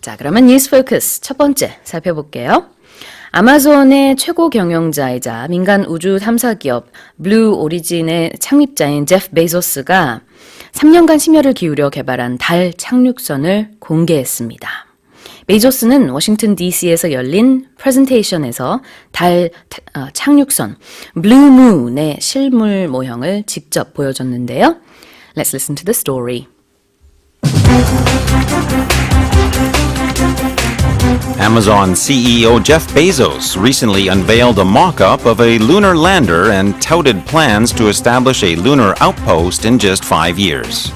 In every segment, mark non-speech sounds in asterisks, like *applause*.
자, 그러면 뉴스 포커스 첫 번째 살펴볼게요. 아마존의 최고 경영자이자 민간 우주 탐사 기업 블루 오리진의 창립자인 제프 베이조스가 3년간 심혈을 기울여 개발한 달 착륙선을 공개했습니다. 베이조스는 워싱턴 DC에서 열린 프레젠테이션에서 달 어, 착륙선 블루문의 실물 모형을 직접 보여줬는데요. Let's listen to the story. Amazon CEO Jeff Bezos recently unveiled a mock up of a lunar lander and touted plans to establish a lunar outpost in just five years.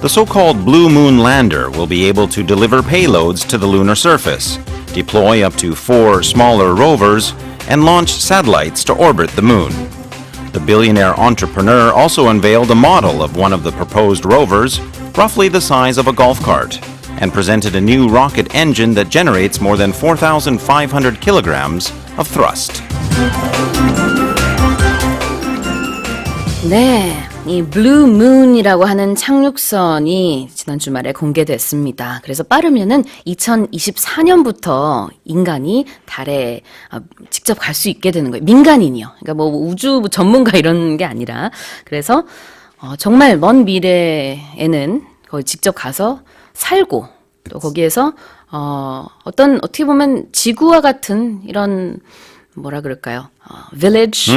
The so called Blue Moon lander will be able to deliver payloads to the lunar surface, deploy up to four smaller rovers, and launch satellites to orbit the moon. The billionaire entrepreneur also unveiled a model of one of the proposed rovers, roughly the size of a golf cart, and presented a new rocket engine that generates more than 4,500 kilograms of thrust. 네, 이 블루 문이라고 하는 착륙선이 지난 주말에 공개됐습니다. 그래서 빠르면은 2024년부터 인간이 달에 어, 직접 갈 수 있게 되는 거예요. 민간인이요. 그러니까 뭐 우주 전문가 이런 게 아니라 그래서 어, 정말 먼 미래에는 거기 직접 가서 살고 또 거기에서 어, 어떤 어떻게 보면 지구와 같은 이런 뭐라 그럴까요? 어, village,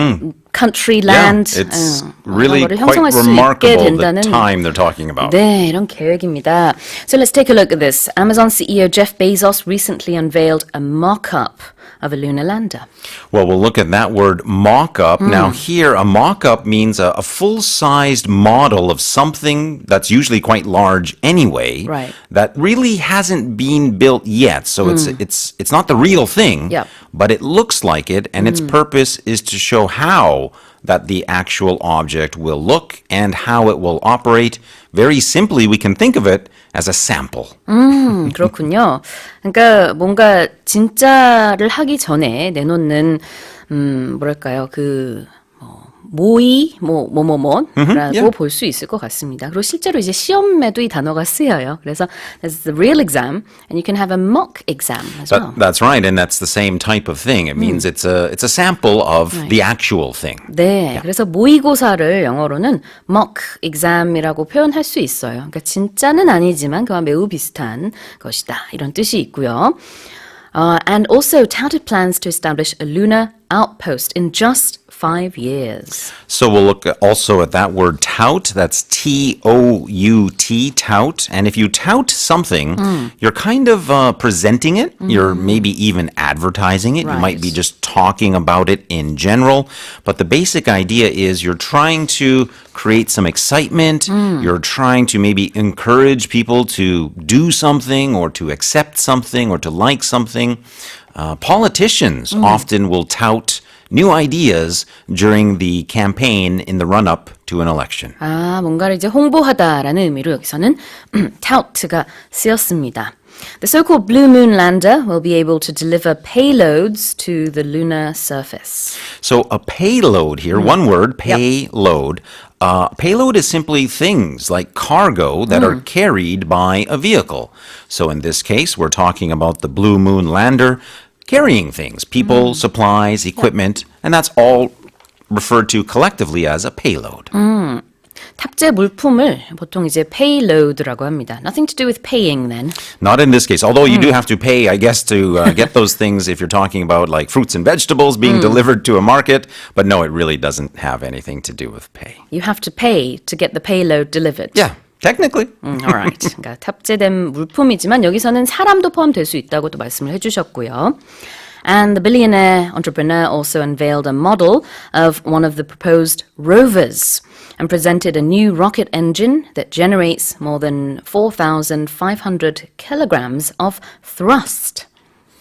country, land yeah, it's 어, really 거를 형성할 수 있게 remarkable the 된다는 time they're talking about. 네, 이런 계획입니다. So let's take a look at this. Amazon CEO Jeff Bezos recently unveiled a mock-up of a lunar lander. Well, we'll look at that word mock up. Hmm. Now, here, a mock up means a, a full sized model of something that's usually quite large anyway. Right. Hmm. That really hasn't been built yet. So it's, it's, it's not the real thing, Yep. Hmm. but it looks like it. And its purpose is to show how that the actual object will look and how it will operate. Very simply, we can think of it as a sample. 음, *laughs* 그렇군요. 그러니까 뭔가 진짜를 하기 전에 내놓는 음, 뭐랄까요? 그 뭐, 모의 뭐 뭐뭐뭐라고 yeah. 볼수 있을 것 같습니다. 그리고 실제로 이제 시험에도 이 단어가 쓰여요. 그래서 there's the real exam and you can have a mock exam as well. That, that's right, and that's the same type of thing. It means it's a it's a sample of the actual thing. 네, 그래서 모의고사를 영어로는 mock exam이라고 표현할 수 있어요. 그러니까 진짜는 아니지만 그와 매우 비슷한 것이다 이런 뜻이 있고요. Uh, and also touted plans to establish a lunar outpost in just five years. So we'll look also at that word tout. That's T O U T, tout. And if you tout something, you're kind of uh, presenting it. You're maybe even advertising it. You might be just talking about it in general. But the basic idea is you're trying to create some excitement. You're trying to maybe encourage people to do something or to accept something or to like something. Uh, politicians often will tout new ideas during the campaign in the run up to an election. 아, 뭔가를 이제 홍보하다라는 의미로 여기서는 *clears throat* tout가 쓰였습니다. The so-called Blue Moon lander will be able to deliver payloads to the lunar surface. So a payload here, one word, payload. Uh, payload is simply things like cargo that are carried by a vehicle. So in this case, we're talking about the Blue Moon lander carrying things, people, supplies, equipment, and that's all referred to collectively as a payload. 탑재 물품을 보통 이제 payload라고 합니다. Nothing to do with paying then. Not in this case, although you do have to pay, I guess, to uh, get *laughs* those things if you're talking about like fruits and vegetables being delivered to a market. But no, it really doesn't have anything to do with pay. You have to pay to get the payload delivered. Yeah, technically. 음, alright. 그러니까 *laughs* 탑재된 물품이지만 여기서는 사람도 포함될 수 있다고 또 말씀을 해주셨고요. And the billionaire entrepreneur also unveiled a model of one of the proposed rovers and presented a new rocket engine that generates more than 4,500 kilograms of thrust.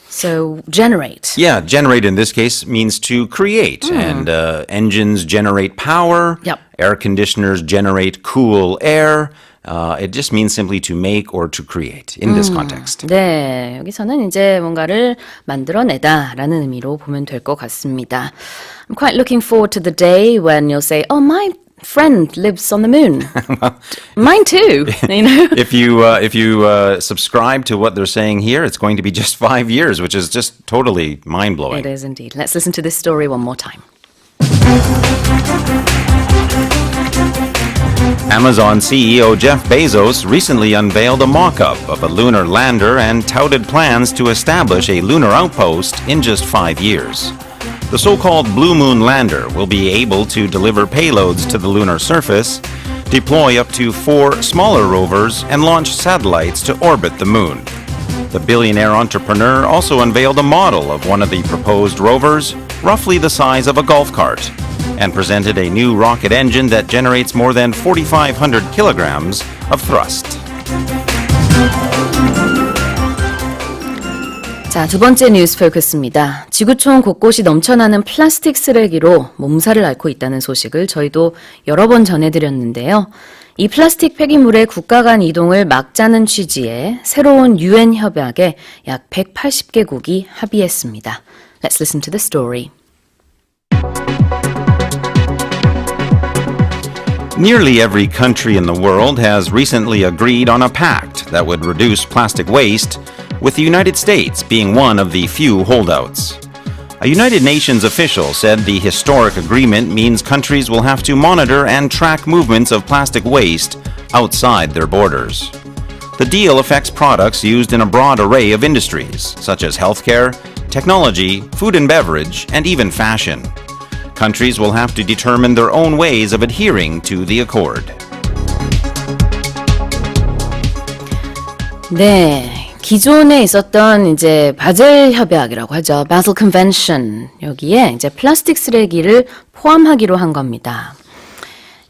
So, generate. Yeah, generate in this case means to create, and uh, engines generate power. Yep. Air conditioners generate cool air. Uh, it just means simply to make or to create in this context. 네, 여기서는 이제 뭔가를 만들어내다라는 의미로 보면 될 것 같습니다. I'm quite looking forward to the day when you'll say, "Oh, my friend lives on the moon. *laughs* Mine too, *laughs* *laughs* you know. If you uh, if you uh, subscribe to what they're saying here, it's going to be just five years, which is just totally mind blowing. It is indeed. Let's listen to this story one more time. Amazon CEO Jeff Bezos recently unveiled a mock up of a lunar lander and touted plans to establish a lunar outpost in just five years. The so called Blue Moon lander will be able to deliver payloads to the lunar surface, deploy up to four smaller rovers, and launch satellites to orbit the moon. The billionaire entrepreneur also unveiled a model of one of the proposed rovers, roughly the size of a golf cart, and presented a new rocket engine that generates more than 4,500 kilograms of thrust. 자, 두 번째 뉴스 포커스입니다. 지구촌 곳곳이 넘쳐나는 플라스틱 쓰레기로 몸살을 앓고 있다는 소식을 저희도 여러 번 전해드렸는데요. 이 플라스틱 폐기물의 국가 간 이동을 막자는 취지의 새로운 유엔 협약에 약 180개국이 합의했습니다. Let's listen to the story. Nearly every country in the world has recently agreed on a pact that would reduce plastic waste, with the United States being one of the few holdouts. A United Nations official said the historic agreement means countries will have to monitor and track movements of plastic waste outside their borders. The deal affects products used in a broad array of industries, such as healthcare, technology, food and beverage, and even fashion. Countries will have to determine their own ways of adhering to the accord. 네. 기존에 있었던 이제 바젤 협약이라고 하죠. Basel Convention. 여기에 이제 플라스틱 쓰레기를 포함하기로 한 겁니다.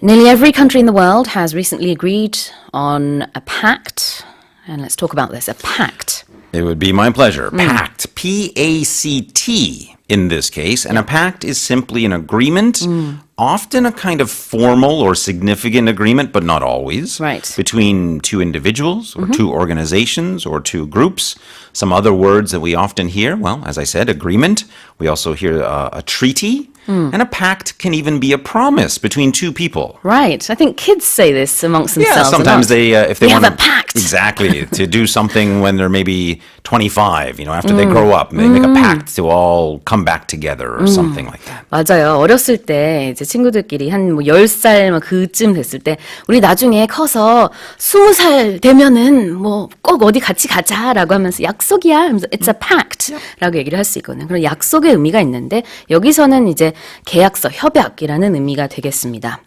Nearly every country in the world has recently agreed on a pact. And let's talk about this. A pact. It would be my pleasure. Pact. P A C T in this case. And a pact is simply an agreement, mm often a kind of formal or significant agreement, but not always. Right. Between two individuals or two organizations or two groups. Some other words that we often hear, well, as I said, agreement. We also hear uh, a treaty. And a pact can even be a promise between two people. Right. I think kids say this amongst themselves. Yeah, a sometimes lot. they, uh, if they We have want a pact. exactly *laughs* to do something when they're maybe 25, you know, after they grow up, they make a pact to all come back together or something like that. 맞아요. 어렸을 때 이제 친구들끼리 한 뭐 10살 막 그쯤 됐을 때 우리 나중에 커서 20살 되면은 뭐 꼭 어디 같이 가자라고 하면서 약속이야 하면서 it's a pact 라고 얘기를 할 수 있거든요. 그런 약속의 의미가 있는데 여기서는 이제 계약서, 협약이라는 의미가 되겠습니다.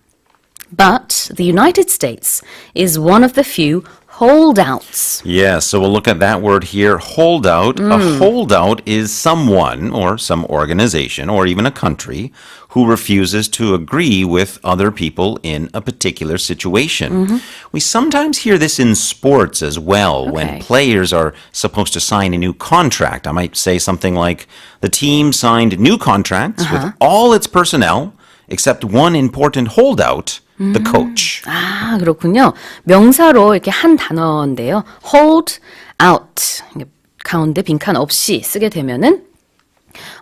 But the United States is one of the few holdouts. Yes, so we'll look at that word here, holdout. A mm. holdout is someone or some organization or even a country who refuses to agree with other people in a particular situation. Mm-hmm. We sometimes hear this in sports as well when players are supposed to sign a new contract. I might say something like the team signed new contracts with uh-huh. all its personnel except one important holdout, the coach. 아, 그렇군요. 명사로 이렇게 한 단어인데요. hold out. 가운데 빈칸 없이 쓰게 되면은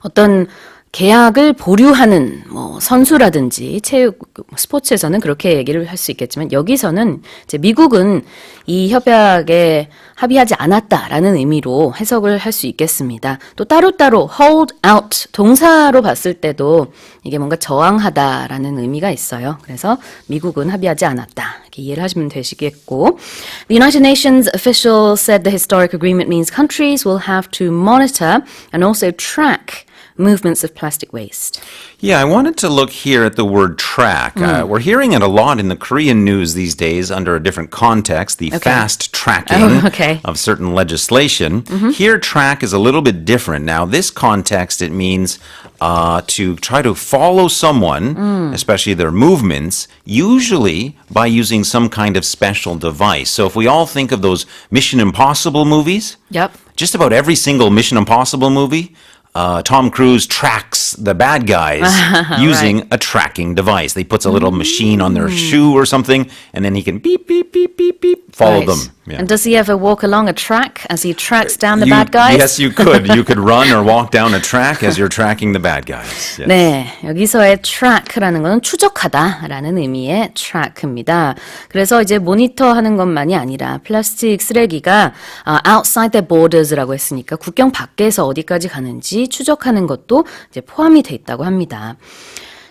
어떤 계약을 보류하는 뭐 선수라든지 체육 스포츠에서는 그렇게 얘기를 할 수 있겠지만 여기서는 이제 미국은 이 협약에 합의하지 않았다라는 의미로 해석을 할 수 있겠습니다. 또 따로따로 hold out 동사로 봤을 때도 이게 뭔가 저항하다라는 의미가 있어요. 그래서 미국은 합의하지 않았다. 이렇게 이해를 하시면 되시겠고 The United Nations official said the historic agreement means countries will have to monitor and also track movements of plastic waste. Yeah, I wanted to look here at the word track. Uh, we're hearing it a lot in the Korean news these days under a different context, the fast tracking Oh, *laughs* okay. of certain legislation. Here, track is a little bit different. Now, this context, it means uh, to try to follow someone, especially their movements, usually by using some kind of special device. So, if we all think of those Mission Impossible movies, Yep. just about every single Mission Impossible movie, uh, Tom Cruise tracks the bad guys *laughs* using a tracking device. They puts a little machine on their shoe or something, and then he can beep, beep, beep, beep, beep, follow Right. them. Yeah. And does he ever walk along a track as he tracks down the You- bad guys? Yes, you could. You could run or walk down a track as you're tracking the bad guys. Yes. 네, 여기서의 track라는 것은 추적하다라는 의미의 track입니다. 그래서 이제 모니터하는 것만이 아니라 플라스틱 쓰레기가 아, outside their borders라고 했으니까 국경 밖에서 어디까지 가는지 추적하는 것도 이제 포함이 돼 있다고 합니다.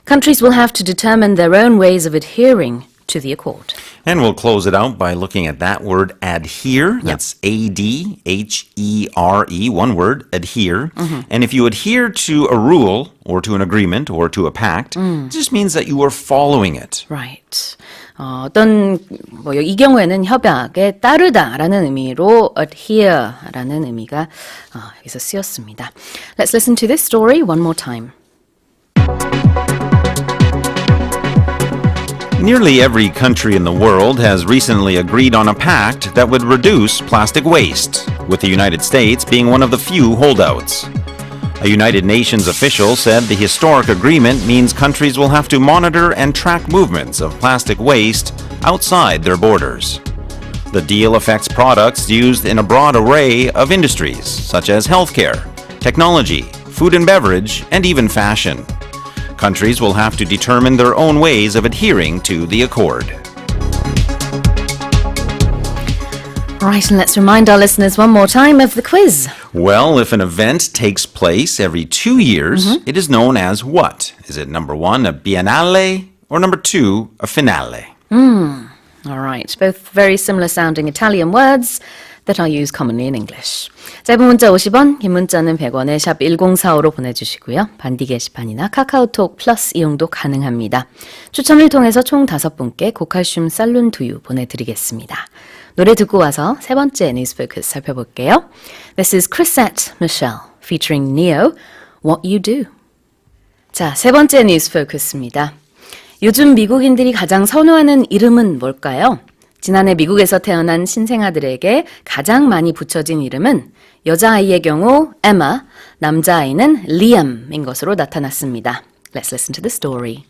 Countries will have to determine their own ways of adhering to the accord. And we'll close it out by looking at that word adhere. That's A D H E R E, one word, adhere. And if you adhere to a rule or to an agreement or to a pact, it just means that you are following it. Right. 어, 어떤 뭐 이 경우에는 협약에 따르다라는 의미로 adhere라는 의미가 어, 여기서 쓰였습니다. Let's listen to this story one more time. Nearly every country in the world has recently agreed on a pact that would reduce plastic waste, with the United States being one of the few holdouts. A United Nations official said the historic agreement means countries will have to monitor and track movements of plastic waste outside their borders. The deal affects products used in a broad array of industries, such as healthcare, technology, food and beverage, and even fashion. Countries will have to determine their own ways of adhering to the accord. Right, and let's remind our listeners one more time of the quiz. Well, if an event takes place every two years, mm-hmm. it is known as what? Is it number one, a biennale, or number two, a finale? Hmm. All right, both very similar sounding Italian words that are used commonly in English. 짧은 문자 50원, 긴 문자는 100원에 샵 1045로 보내주시고요. 반디 게시판이나 카카오톡 플러스 이용도 가능합니다. 추첨을 통해서 총 5분께 고칼슘 살룬 두유 보내드리겠습니다. 노래 듣고 와서 세 번째 뉴스 포커스 살펴볼게요. This is Chrisette Michelle featuring Neo, What You Do. 자, 세 번째 뉴스 포커스입니다. 요즘 미국인들이 가장 선호하는 이름은 뭘까요? 지난해 미국에서 태어난 신생아들에게 가장 많이 붙여진 이름은 여자아이의 경우 에마, 남자아이는 리암인 것으로 나타났습니다. Let's listen to the story.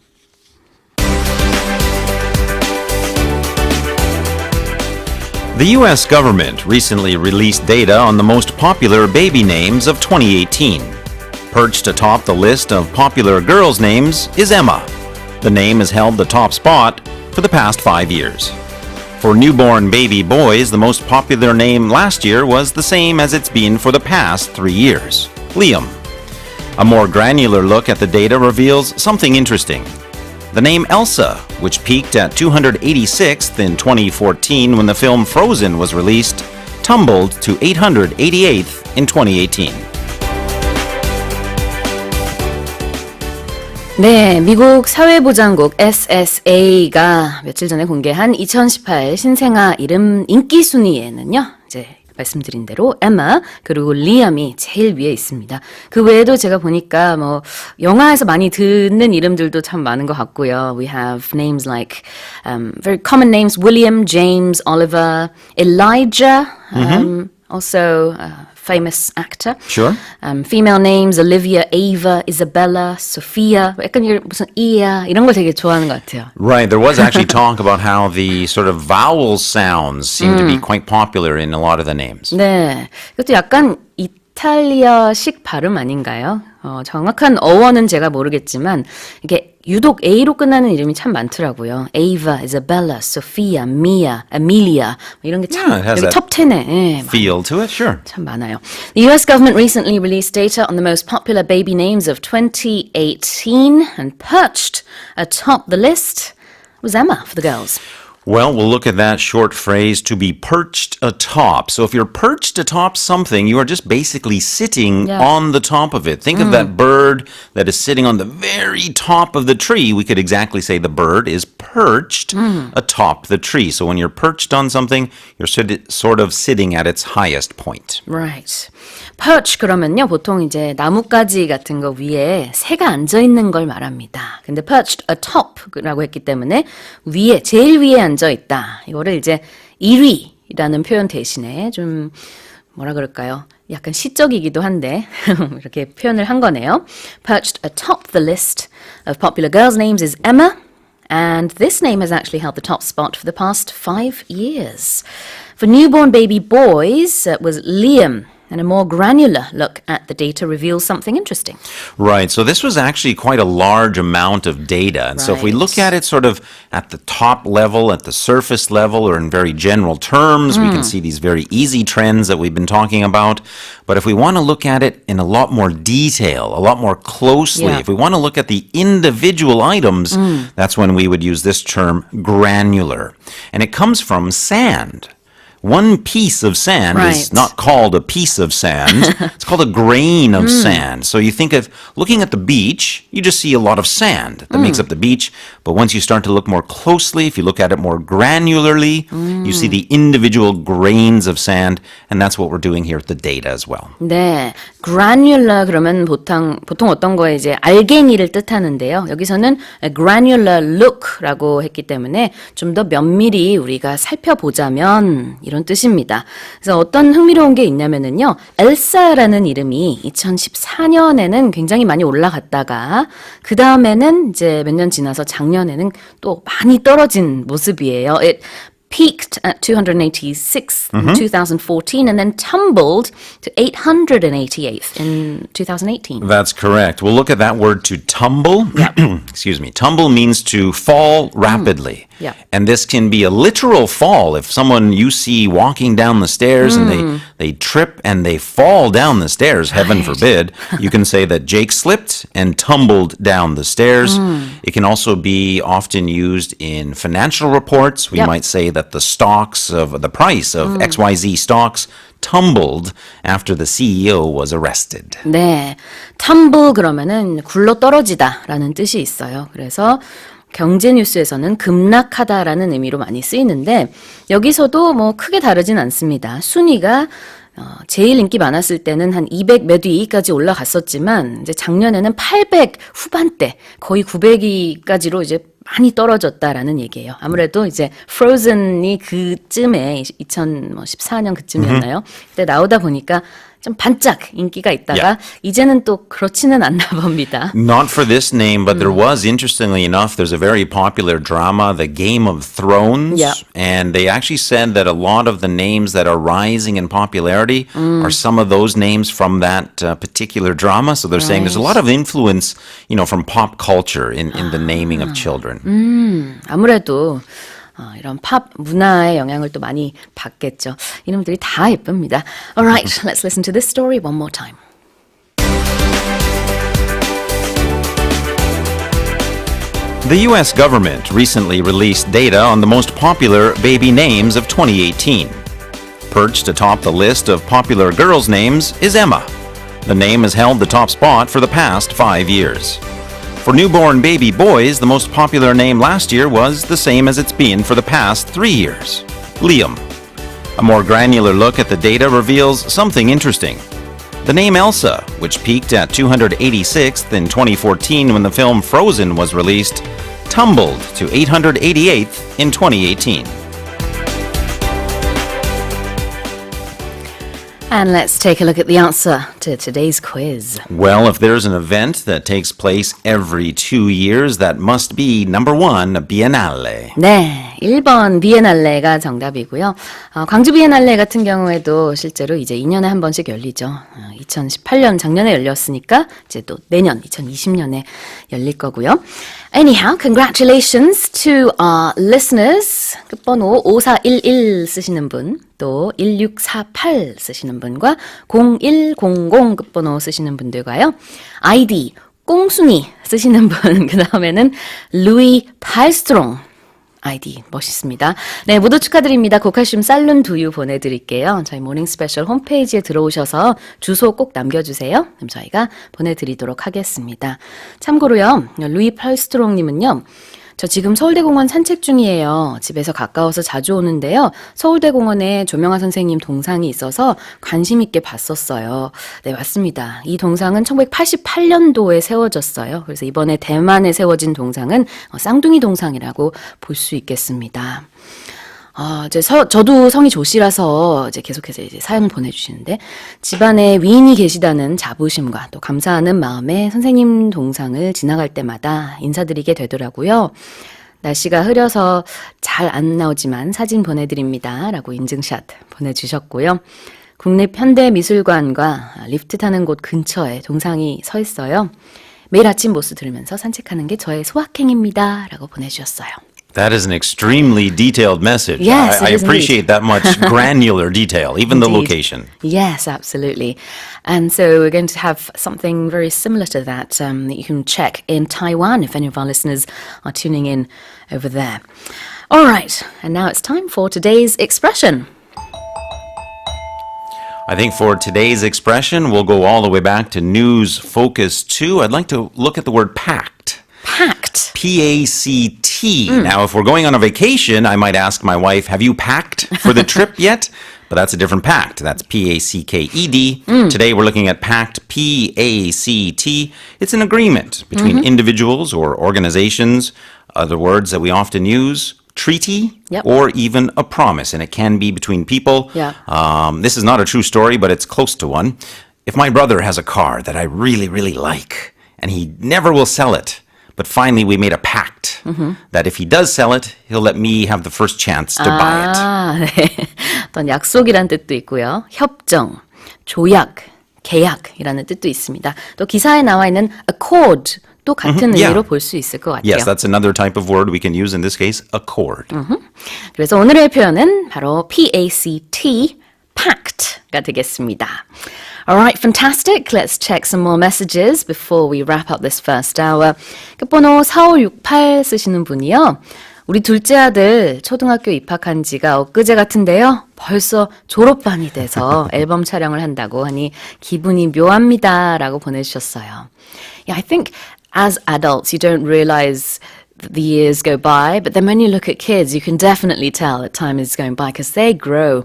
The U.S. government recently released data on the most popular baby names of 2018. Perched atop the list of popular girls' names is Emma. The name has held the top spot for the past five years. For newborn baby boys, the most popular name last year was the same as it's been for the past three years Liam. A more granular look at the data reveals something interesting. The name Elsa, which peaked at 286th in 2014 when the film Frozen was released, tumbled to 888th in 2018. 네, 미국 사회보장국 SSA가 며칠 전에 공개한 2018 신생아 이름 인기 순위에는요. 이제 말씀드린 대로 에마 그리고 리암이 제일 위에 있습니다. 그 외에도 제가 보니까 뭐 영화에서 많이 듣는 이름들도 참 많은 것 같고요. We have names like um, very common names: William, James, Oliver, Elijah. Um, Also, a famous actor. Sure. Um, female names Olivia, Ava, Isabella, Sophia. 약간 이런 무슨 이야 이런 걸 되게 좋아하는 것 같아요. Right, there was actually talk *laughs* about how the sort of vowel sounds seem to be quite popular in a lot of the names. 네, 이것도 약간 이 탈리아식 발음 아닌가요? 어, 정확한 어원은 제가 모르겠지만 이게 유독 A로 끝나는 이름이 참 많더라고요. Ava, Isabella, Sophia, Mia, Amelia 뭐 이런 게 참 Yeah, it has 여기 that top 10에 예, Feel to it, sure. 참 많아요. The US government recently released data on the most popular baby names of 2018 and perched atop the list was Emma for the girls. Well, we'll look at that short phrase to be perched atop. So if you're perched atop something, you are just basically sitting Yeah. on the top of it. Think of that mm. bird that is sitting on the very top of the tree. We could exactly say the bird is perched mm. atop the tree. So when you're perched on something, you're sort of sitting at its highest point. Right. Perch 그러면요 보통 이제 나뭇가지 같은 거 위에 새가 앉아 있는 걸 말합니다. 근데 perched atop라고 했기 때문에 위에 제일 위에 앉아 있다. 이거를 이제 1위라는 표현 대신에 좀 뭐라 그럴까요? 약간 시적이기도 한데 이렇게 표현을 한 거네요. Perched atop the list of popular girls' names is Emma. And this name has actually held the top spot for the past five years. For newborn baby boys, it was Liam. And a more granular look at the data reveals something interesting. Right. So this was actually quite a large amount of data. And so if we look at it sort of at the top level, at the surface level, or in very general terms, we can mm. see these very easy trends that we've been talking about. But if we want to look at it in a lot more detail, a lot more closely, Yeah. if we want to look at the individual items, mm. that's when we would use this term granular. And it comes from sand One piece of sand is Right. not called a piece of sand. *laughs* it's called a grain of sand. So you think of looking at the beach, you just see a lot of sand that makes up the beach. But once you start to look more closely, if you look at it more granularly, you see the individual grains of sand. And that's what we're doing here with the data as well. 네, granular 그러면 보통 보통 어떤 거에 이제 알갱이를 뜻하는데요. 여기서는 granular look라고 했기 때문에 좀 더 면밀히 우리가 살펴보자면 이런 뜻입니다. 그래서 어떤 흥미로운 게 있냐면은요, 엘사라는 이름이 2014년에는 굉장히 많이 올라갔다가 그 다음에는 이제 몇 년 지나서 작년에는 또 많이 떨어진 모습이에요. It peaked at 286th in mm-hmm. 2014 and then tumbled to 888th in 2018. That's correct. We'll look at that word to tumble. *clears throat* Excuse me. Tumble means to fall mm. rapidly. Yeah. And this can be a literal fall. If someone you see walking down the stairs and they, mm. they trip and they fall down the stairs, heaven forbid, you can say that Jake slipped and tumbled down the stairs. Mm. It can also be often used in financial reports. We Yep. might say that the stocks of the price of XYZ stocks tumbled after the CEO was arrested. 네, tumble 그러면은 굴러 떨어지다라는 뜻이 있어요. 그래서 경제 뉴스에서는 급락하다라는 의미로 많이 쓰이는데 여기서도 뭐 크게 다르진 않습니다. 순위가 어, 제일 인기 많았을 때는 한 200 몇 위까지 올라갔었지만 이제 작년에는 800 후반대 거의 900위까지로 이제 많이 떨어졌다라는 얘기예요. 아무래도 이제 Frozen이 그쯤에 2014년 그쯤이었나요? 그때 나오다 보니까 좀 반짝 인기가 있다가 이제는 또 그렇지는 않나 봅니다. Not for this name, but there was, interestingly enough, there's a very popular drama, The Game of Thrones. Yeah. And they actually said that a lot of the names that are rising in popularity are some of those names from that uh, particular drama. So they're saying there's a lot of influence, you know, from pop culture in, in the naming of children. 아무래도 어, 이런 팝 문화의 영향을 또 많이 받겠죠. 이름들이 다 예쁩니다. Alright, let's listen to this story one more time. The U.S. government recently released data on the most popular baby names of 2018. Perched atop the list of popular girls' names is Emma. The name has held the top spot for the past five years. For newborn baby boys, the most popular name last year was the same as it's been for the past three years Liam. A more granular look at the data reveals something interesting. The name Elsa, which peaked at 286th in 2014 when the film Frozen was released, tumbled to 888th in 2018. And let's take a look at the answer to today's quiz. Well, if there's an event that takes place every two years, that must be number one, Biennale. 네, 1번 비엔날레가 정답이고요. 어, 광주 비엔날레 같은 경우에도 실제로 이제 2년에 한 번씩 열리죠. 어, 2018년 작년에 열렸으니까 이제 또 내년 2020년에 열릴 거고요. Anyhow, congratulations to our listeners. 끝번호 5411 쓰시는 분, 또 1648 쓰시는 분과 0100 끝번호 쓰시는 분들과요. 아이디 꽁순이 쓰시는 분, *laughs* 그 다음에는 루이 팔스트롱 아이디 멋있습니다. 네, 모두 축하드립니다. 고칼슘 살룬 두유 보내드릴게요. 저희 모닝 스페셜 홈페이지에 들어오셔서 주소 꼭 남겨주세요. 그럼 저희가 보내드리도록 하겠습니다. 참고로요, 루이 팔스트롱님은요, 저 지금 서울대공원 산책 중이에요. 집에서 가까워서 자주 오는데요. 서울대공원에 조명아 선생님 동상이 있어서 관심 있게 봤었어요. 네, 맞습니다. 이 동상은 1988년도에 세워졌어요. 그래서 이번에 대만에 세워진 동상은 어, 쌍둥이 동상이라고 볼 수 있겠습니다. 아, 이제 서, 저도 성이 조씨라서 이제 계속해서 이제 사연을 보내주시는데 집안에 위인이 계시다는 자부심과 또 감사하는 마음에 선생님 동상을 지나갈 때마다 인사드리게 되더라고요. 날씨가 흐려서 잘 안 나오지만 사진 보내드립니다. 라고 인증샷 보내주셨고요. 국립 현대미술관과 리프트 타는 곳 근처에 동상이 서 있어요. 매일 아침 모스 들으면서 산책하는 게 저의 소확행입니다. 라고 보내주셨어요. That is an extremely detailed message. Yes, I, I is indeed. appreciate that much *laughs* granular detail, even the location. Yes, absolutely. And so we're going to have something very similar to that um, that you can check in Taiwan if any of our listeners are tuning in over there. All right, and now it's time for today's expression. I think for today's expression, we'll go all the way back to News Focus 2. I'd like to look at the word packed. Packed. P A C T. Mm. Now, if we're going on a vacation, I might ask my wife, Have you packed for the trip *laughs* yet? But that's a different pact. That's P A C K E D. Mm. Today we're looking at pact, P A C T. It's an agreement between mm-hmm. individuals or organizations, uh, other words that we often use, treaty, Yep. or even a promise. And it can be between people. Yeah. Um, this is not a true story, but it's close to one. If my brother has a car that I really, really like, and he never will sell it, but finally we made a pact that if he does sell it, he'll let me have the first chance to buy it. 아, 네. *laughs* 어떤 약속이란 뜻도 있고요. 협정, 조약, 계약이라는 뜻도 있습니다. 또 기사에 나와 있는 accord 또 같은 yeah. 의미로 볼 수 있을 것 같아요. Yes, that's another type of word we can use in this case, accord. 그래서 오늘의 표현은 바로 P-A-C-T, pact가 되겠습니다. Alright, fantastic. Let's check some more messages before we wrap up this first hour. 끝번호 4568 쓰시는 분이요. 우리 둘째 아들 초등학교 입학한 지가 엊그제 같은데요. 벌써 졸업반이 돼서 앨범 촬영을 한다고 하니 기분이 묘합니다. 라고 보내주셨어요. Yeah, I think as adults you don't realize the years go by, but then when you look at kids, you can definitely tell that time is going by because they grow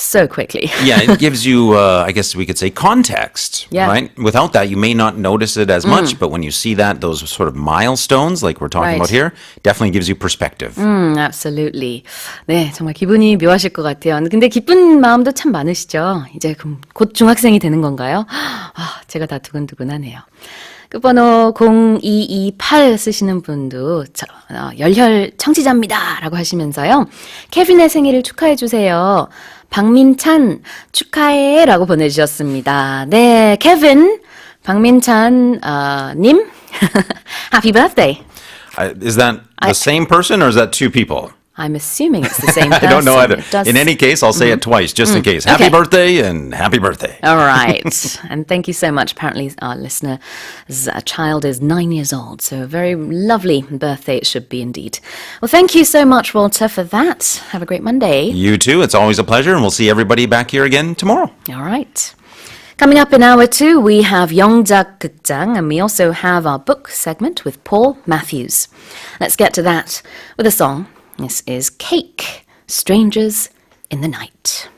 so quickly. yeah, it gives you, uh, I guess we could say, context, Yeah. right? Without that, you may not notice it as much, but when you see that, those sort of milestones, like we're talking Right. about here, definitely gives you perspective. 음, absolutely. 네, 정말 기분이 묘하실 것 같아요. 근데 기쁜 마음도 참 많으시죠? 이제 곧 중학생이 되는 건가요? 아, 제가 다 두근두근하네요. 끝번호 0228 쓰시는 분도 저, 어, 열혈 청취자입니다. 라고 하시면서요. 케빈의 생일을 축하해주세요. 박민찬 축하해 라고 보내주셨습니다. 네, 케빈, 박민찬 어, 님, happy birthday. I, is that the same person or is that two people? I'm assuming it's the *laughs* same person. I don't know either. Does- in any case, I'll say it mm-hmm. twice just in mm-hmm. case. Happy Okay. birthday and happy birthday. All *laughs* right. and thank you so much. Apparently, our listener's uh, child is nine years old. So, a very lovely birthday it should be indeed. Well, thank you so much, Walter, for that. Have a great Monday. You too. It's always a pleasure, and we'll see everybody back here again tomorrow. All right. Coming up in hour two, we have Yongja Gukjang, and we also have our book segment with Paul Matthews. Let's get to that with a song this is Cake, Strangers in the Night.